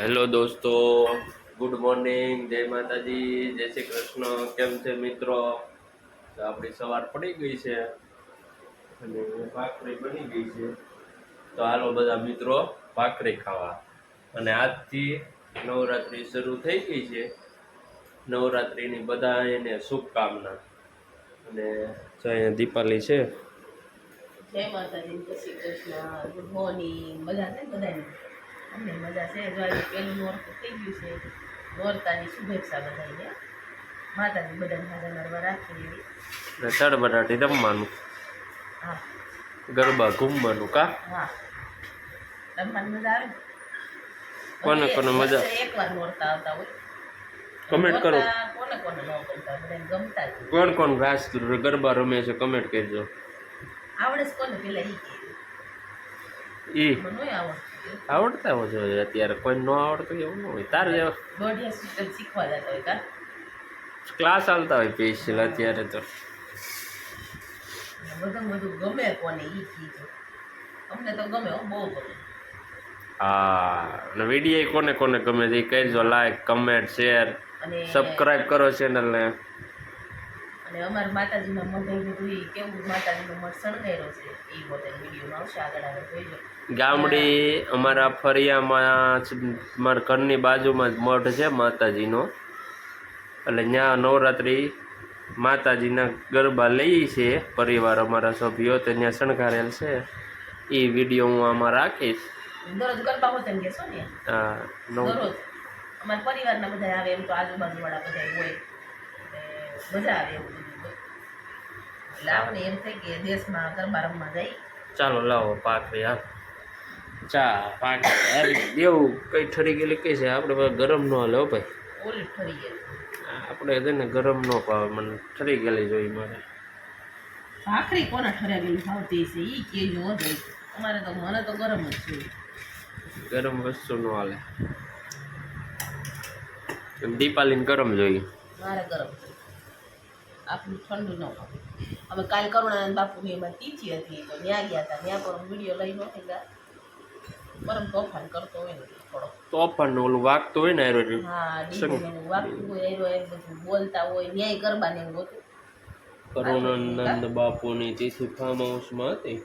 Hello દોસ્તો, good morning, જય માતાજી, જય શ્રી કૃષ્ણ, કેમ છે મિત્રો? તો આપણી સવાર પડી ગઈ છે અને ભાખરી બની ગઈ છે. તો હાલો બધા મિત્રો, ભાખરી ખાવા. અને આજથી નવરાત્રિ શરૂ થઈ ગઈ છે. નવરાત્રિની બધા એને શુભકામના. અને જો અહીંયા દીપાલી છે. જય માતાજી શ્રી કૃષ્ણ, ગુડ મોર્નિંગ, બધા બધાને અમને મજા છે. જો આજે પહેલું નોરતું થઈ ગયું છે નોરતાની શુભેચ્છા બધાને માતાજી બધાને હાજર નરવા રાખી એવી. ને બટાટી રમવાનું. હા. ગરબા ઘૂમવાનું કા? હા. રમવાની મજા આવે કોને કોને મજા? એકવાર નોરતા આવતા હોય. કમેન્ટ કરો. કોને કોને ન ગમતા બધાને ગમતા કોણ કોણ રાસ ગરબા રમે છે કમેન્ટ કરજો. આવડે કોને? પેલા ઈ કે. ઈ. મને નહોય આવડતું હોય છે અત્યારે કોઈ ન આવડતું એવું ન હોય. તારે શીખવા જતા હોય ક્લાસ ચાલતા હોય સ્પેશિયલ અત્યારે તો. બધું બધું ગમે કોને ઈ કીધું અમને તો ગમે બહુ ગમે. હા અને વીડિયો કોને કોને ગમે છે કહેજો લાઈક કમેન્ટ શેર અને સબસ્ક્રાઇબ કરો ચેનલને અને અમારા માતાજીના મઢે બધું એ કેવું માતાજીનો મઠ શણગાર્યો છે. એ બધા વિડીયોમાં આવશે આગળ આગળ જોઈજો. ગામડી અમારા ફરિયામાં મારા ઘરની બાજુમાં જ મઠ છે માતાજીનો. એટલે ત્યાં નવરાત્રિ માતાજીના ગરબા લઈએ છીએ પરિવાર અમારા સભ્યો તો ત્યાં શણગારેલ છે. એ વીડિયો હું આમાં રાખીશ. દરરોજ ગરબા હોતે કહેશો ને? હા દરરોજ. અમારા પરિવારના બધા આવે એમ તો આજુબાજુવાળા બધા હોય. મજા આવે એવું. એટલે આપણે એમ થાય કે દેશમાં ગરબા રમવા જાય. ચાલો લાવો પાકરી હા ચા પાક દેવું કઈ ઠરી ગયેલી કઈ છે? આપણે ગરમ ન હાલે ભાઈ. ઓલી ફરી ગયેલું. આપણે છે ને ગરમ ન ભાવે મને ઠરી ગયેલી જોઈ મારે. ભાખરી કોના ઠરાવેલી ભાવતી છે એ કેજો હો અમારે તો મને તો ગરમ જ છે. ગરમ વસ્તુ ન હાલે. દીપાલીન દીપાલીને ગરમ જોઈએ. મારે ગરમ. આપણું ઠંડુ ન હોય. અમે કાલ કરુણાનંદ બાપુની એમાં તિથિ હતી તો ત્યાં ગયા હતા. ત્યાં પણ વીડિયો લઈ નહોતી ગયા પરમ તોફાન કરતો હોય ને થોડો. તોફાન ઓલું વાગતો હોય ને એરો હા ડીજે વાગતું હોય એરો એ બધું બોલતા હોય ન્યાય કરવા ને એવું હતું. કરુણાનંદ બાપુની તિથિ ફાર્મ હાઉસમાં હતી?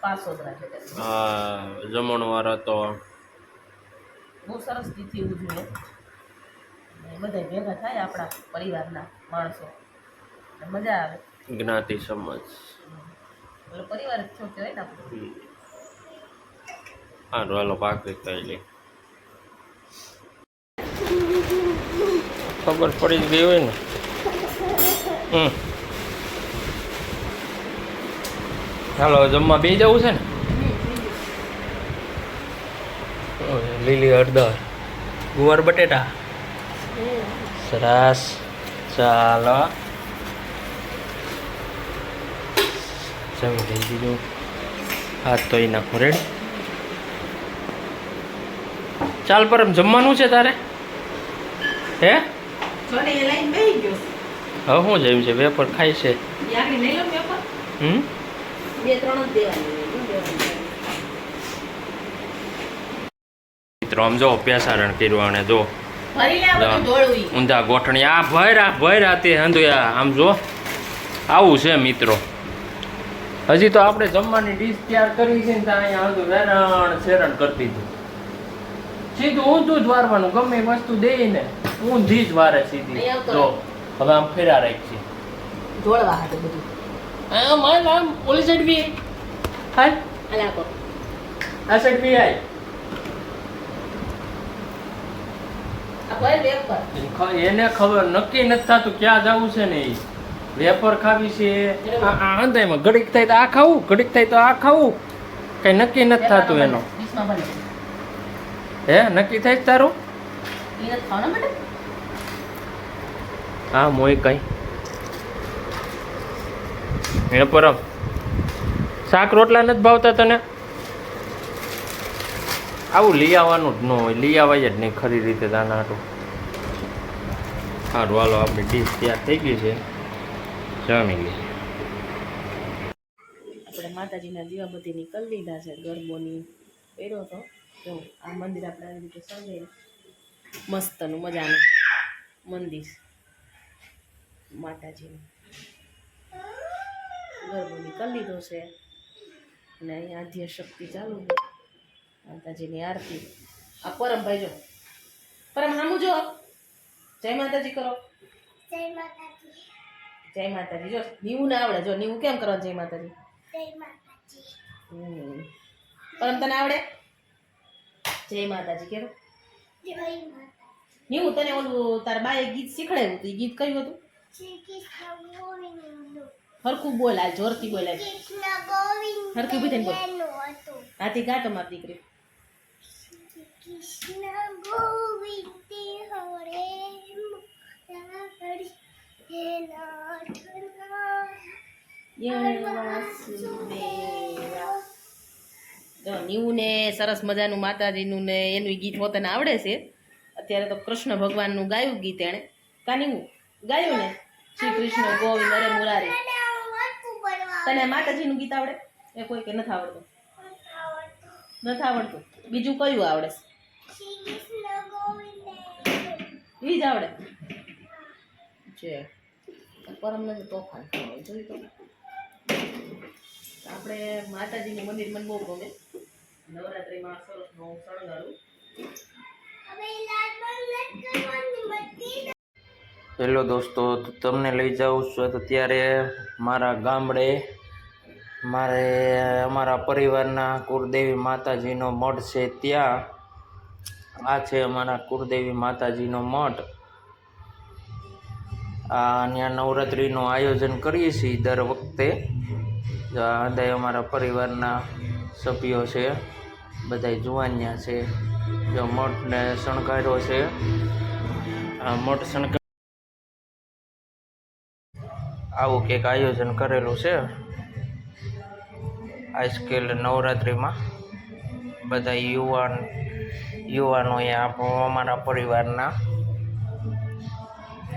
પાસોદરા છે હા જમણવાર હતો. બહુ સરસ તિથિ ઉજવે બધા ભેગા થાય આપણા પરિવારના માણસો. મજા આવે. જ્ઞાતિ સમાજ. પરિવાર જ છો કહેવાય ને આપણું? હા રોલો પાક ખાઈ ખબર પડી જ ગઈ હોય ને. હમ. હાલો જમવા બે જવું છે ને? લીલી હળદર. ગુવાર બટેટા. સરસ. ચાલો. જમી લઈ દીધો હા તો એ નાખો રેડી ચાલ પરમ જમવાનું છે તારે? હે? હવે શું જેમ છે? વેપર ખાય છે. હમ? મિત્રો આમ જો પેસારણ કર્યું અને જો. ઊંધા ગોઠણી આ ભયરા ભયરા તે હંધુયા. આમ જો આવું છે મિત્રો. હજી તો આપણે જમવાની ડીશ તૈયાર કરી છે ને અહીંયા હંધું વેરણ શેરણ કરતી હતી સીધું ઊંધું જ વારવાનું ગમે એ વસ્તુ દે ને ઊંધી જ વારે સીધી. જો હવે આમ ફેરા રાખી જોડવા હાટું બધું. આમ હાલ આમ ઓલી સાઈડ બી હાલ આ સાઈડ બી આય. એને ખબર નક્કી નથી થતું ક્યાં જવું છે ને ઈ. વેફર ખાવી છે. આ આ હંધાઈમાં ઘડીક થાય તો આ ખાવું ઘડીક થાય તો આ ખાવું. કઈ નક્કી નથી થતું એનો. હે નક્કી થાય તારું? હા મોય કઈ. હે પરમ. શાક રોટલા નથી ભાવતા તને? આવું લઈ આવવાનું જ ન હોય. લઈ આવાય જ નહીં ખરી રીતે દાના હાટું સારું હાલો આપણી ડીશ તૈયાર થઈ ગઈ છે. જમી લઈએ આપણે માતાજીના દીવાબત્તીની નીકળી લીધા છે ગરબોની પહેર્યો તો. જો આ મંદિર આપણે આવી રીતે સર્વેલું મસ્તનું મજાનું મંદિર. માતાજીનું. ગરબોની નીકળી લીધો છે. અને અહીંયા આધ્ય શક્તિ ચાલુ છે. માતાજીની આરતી. આ પરમભાઈ જો. પરમ હામું જો. જય માતાજી કરો. જય માતાજી. જય માતાજી. જો નીવું ના આવડે. જો નીવું કેમ કરવાનું જય માતાજી. પરમ તને આવડે? જય માતાજી જય નીવું તને ઓલું તાર બાએ ગીત શીખડાયું હતું? ગીત કયું હતું? હરખું બોલ આ જોરથી બોલ. હરખું હરખી થઈને બોલ. હાથી ગાતો મારી દીકરી. કૃષ્ણ નીવું ને સરસ મજાનું માતાજીનું ને એનું ગીત પોતાને આવડે છે. અત્યારે તો કૃષ્ણ ભગવાનનું ગાયું ગીત એણે. કા નીવું? ગાયું ને? શ્રી કૃષ્ણ ગોવિંદ અરે મુરારી. તને માતાજીનું ગીત આવડે? એ કોઈ કે નથી આવડતું. નથી આવડતું. બીજું કયું આવડે? એ જ આવડે. છે પરમ નથી તોફાન જોઈ તો આપણે માતાજીનું મંદિર મને બહુ ગમે. નવરાત્રિમાં સરસ હું શણગારું. હેલો દોસ્તો તમને લઈ જાઉં છું. તો ત્યારે મારા ગામડે મારે અમારા પરિવારના કુળદેવી માતાજીનો મઠ છે ત્યાં. આ છે અમારા કુળદેવી માતાજીનો મઠ. આ ત્યાં નવરાત્રિનું આયોજન કરીએ છીએ દર વખતે. આ બધા અમારા પરિવારના સભ્યો છે બધા જુવાનિયા છે, જો મઠને શણગાર્યો છે, આ મઠ શણગાર આવું કંઈક આયોજન કરેલું છે. આજકાલ નવરાત્રિમાં બધા યુવાન યુવાનોએ અમારા પરિવારના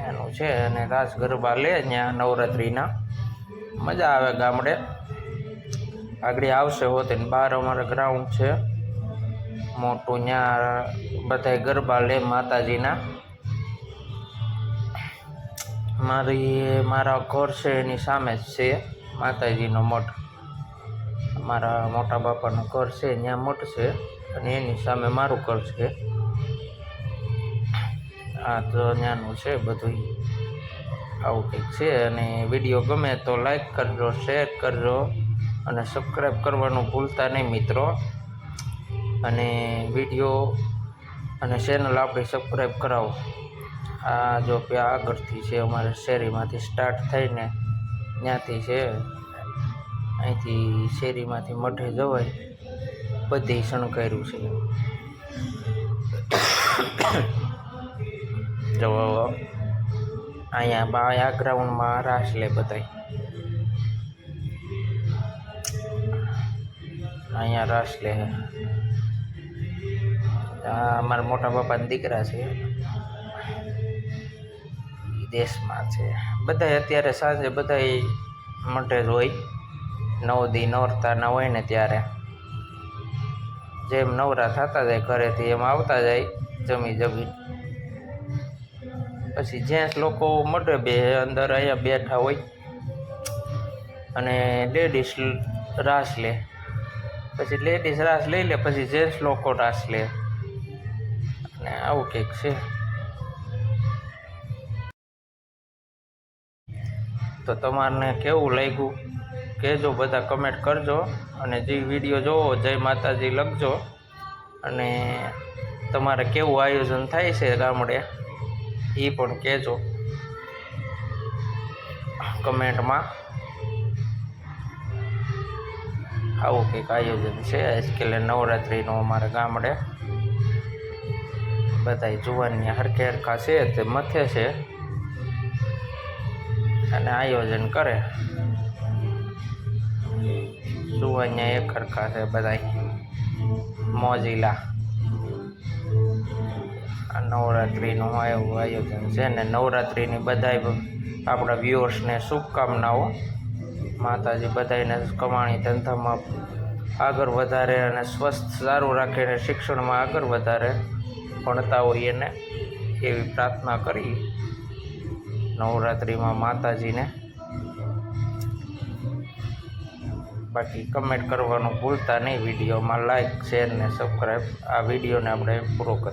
એનું છે અને રાસ ગરબા લે ત્યાં નવરાત્રિના. મજા આવે ગામડે. આગળ આવશે હોત ને બહાર અમારે ગ્રાઉન્ડ છે. મોટું ત્યાં બધા ગરબા લે માતાજીના. મારી મારા ઘર છે, એની સામે જ છે માતાજીનો મઠ. મારા મોટા બાપાનું ઘર છે, ત્યાં મઠ છે અને એની સામે મારું ઘર છે. આ તો ત્યાંનું છે બધું. આવું કંઈક છે અને વીડિયો ગમે તો લાઈક કરજો શેર કરજો. અને સબસ્ક્રાઈબ કરવાનું ભૂલતા નહીં મિત્રો. અને વીડિયો અને ચેનલ આપણે સબસ્ક્રાઈબ કરાવો. આ જો ત્યાં આગળથી છે અમારે શેરીમાંથી સ્ટાર્ટ થઈને ત્યાંથી છે અહીંથી શેરીમાંથી મઠે જવાય. બધી શણગાર્યું છે. જો અહીંયા આ ગ્રાઉન્ડમાં રાસ લે બધાય. અહીંયા રાસ લે. અમારા મોટા પપ્પાના દીકરા છે. દેશમાં છે. બધાય અત્યારે સાંજે બધાય મોટે જ હોય. નવ દી નોરતાના હોય ને ત્યારે. જેમ નવરા થતા જાય ઘરેથી એમ આવતા જાય જમી જમી. પછી જેન્ટ્સ લોકો મોટે બે અંદર અહીંયા બેઠા હોય અને લેડીઝ રાસ લે. પછી લેડીઝ રાસ લઈ લે, પછી જેન્ટ્સ લોકો રાસ લે. અને આવું કંઈક છે. તો તમારને કેવું લાગ્યું? કહેજો, બધા કમેન્ટ કરજો અને જે વીડિયો જોવો, જય માતાજી લખજો. અને તમારે કેવું આયોજન થાય છે ગામડે એ પણ કહેજો. કમેન્ટમાં આવું કંઈક આયોજન છે. આજકાલે નવરાત્રિનું અમારા ગામડે. બધાય જુવાનની હરખે હરખા છે તે મથે છે. અને આયોજન કરે. જુવાનિયા એક હરખા છે બધાય. મોજીલા. આ નવરાત્રિનું એવું આયોજન છે ને નવરાત્રિની બધાય આપણા વ્યુઅર્સને શુભકામનાઓ. માતાજી બધાને કમાણી ધંધામાં આગળ વધારે અને સ્વસ્થ સારું રાખીને શિક્ષણમાં આગળ વધારે ભણતા હોઈએ ને એવી પ્રાર્થના કરી. નવરાત્રિમાં માતાજીને બાકી કમેન્ટ કરવાનું ભૂલતા નહીં. વિડીયોમાં લાઇક શેર ને સબસ્ક્રાઈબ આ વિડીયોને આપણે પૂરો કરીએ